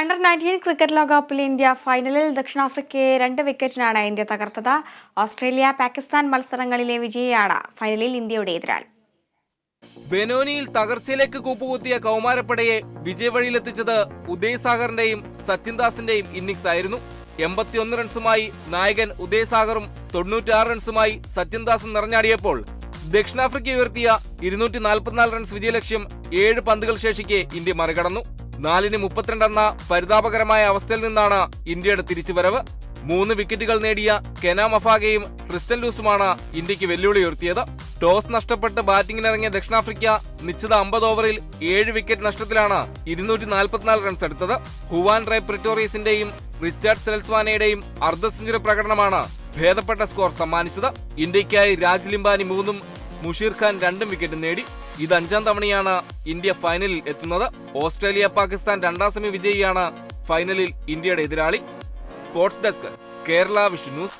Under nineteen cricket ലോകകപ്പിൽ India ഫൈനലിൽ ദക്ഷിണാഫ്രിക്കയെ രണ്ട് വിക്കറ്റിനാണ് ഇന്ത്യ തകർത്തത്. ഓസ്ട്രേലിയ പാകിസ്ഥാൻ മത്സരങ്ങളിലെ വിജയിയാണ് ഫൈനലിൽ ഇന്ത്യയുടെ എതിരാളി. ബെനോനിയിൽ തകർച്ചയിലേക്ക് കൂപ്പുകുത്തിയ കൗമാരപ്പടയെ വിജയവഴിയിലെത്തിച്ചത് ഉദയസാഗറിന്റെയും സച്ചിൻ ദാസിന്റെയും ഇന്നിംഗ്സ് ആയിരുന്നു. എൺപത്തിയൊന്ന് റൺസുമായി നായകൻ ഉദയസാഗറും സാഗറും തൊണ്ണൂറ്റാറ് റൺസുമായി സച്ചിൻ ദാസും നിറഞ്ഞാടിയപ്പോൾ ദക്ഷിണാഫ്രിക്ക ഉയർത്തിയ ഇരുന്നൂറ്റി റൺസ് വിജയലക്ഷ്യം ഏഴ് പന്തുകൾ ശേഷിക്കെ ഇന്ത്യ മറികടന്നു. നാലിന് മുപ്പത്തിരണ്ടെന്ന പരിതാപകരമായ അവസ്ഥയിൽ നിന്നാണ് ഇന്ത്യയുടെ തിരിച്ചുവരവ്. മൂന്ന് വിക്കറ്റുകൾ നേടിയ കെന മഫാഗയും ക്രിസ്റ്റൻ ലൂസുമാണ് ഇന്ത്യയ്ക്ക് വെല്ലുവിളി ഉയർത്തിയത്. ടോസ് നഷ്ടപ്പെട്ട് ബാറ്റിംഗിനിറങ്ങിയ ദക്ഷിണാഫ്രിക്ക നിശ്ചിത അമ്പത് ഓവറിൽ ഏഴ് വിക്കറ്റ് നഷ്ടത്തിലാണ് ഇരുന്നൂറ്റി നാൽപ്പത്തിനാല് റൺസ് എടുത്തത്. ഹുവാൻ റേ പ്രിറ്റോറിയസിന്റെയും റിച്ചാർഡ് സെൽസ്വാനയുടെയും അർദ്ധ സെഞ്ചുറി പ്രകടനമാണ് ഭേദപ്പെട്ട സ്കോർ സമ്മാനിച്ചത്. ഇന്ത്യയ്ക്കായി രാജ് ലിംബാനി മൂന്നും മുഷീർ ഖാൻ രണ്ടും വിക്കറ്റ് നേടി. ഇത് അഞ്ചാം തവണയാണ് ഇന്ത്യ ഫൈനലിൽ എത്തുന്നത്. ഓസ്ട്രേലിയ പാകിസ്ഥാൻ രണ്ടാം സെമി വിജയിയാണ് ഫൈനലിൽ ഇന്ത്യയുടെ എതിരാളി. Sports desk Kerala vision news.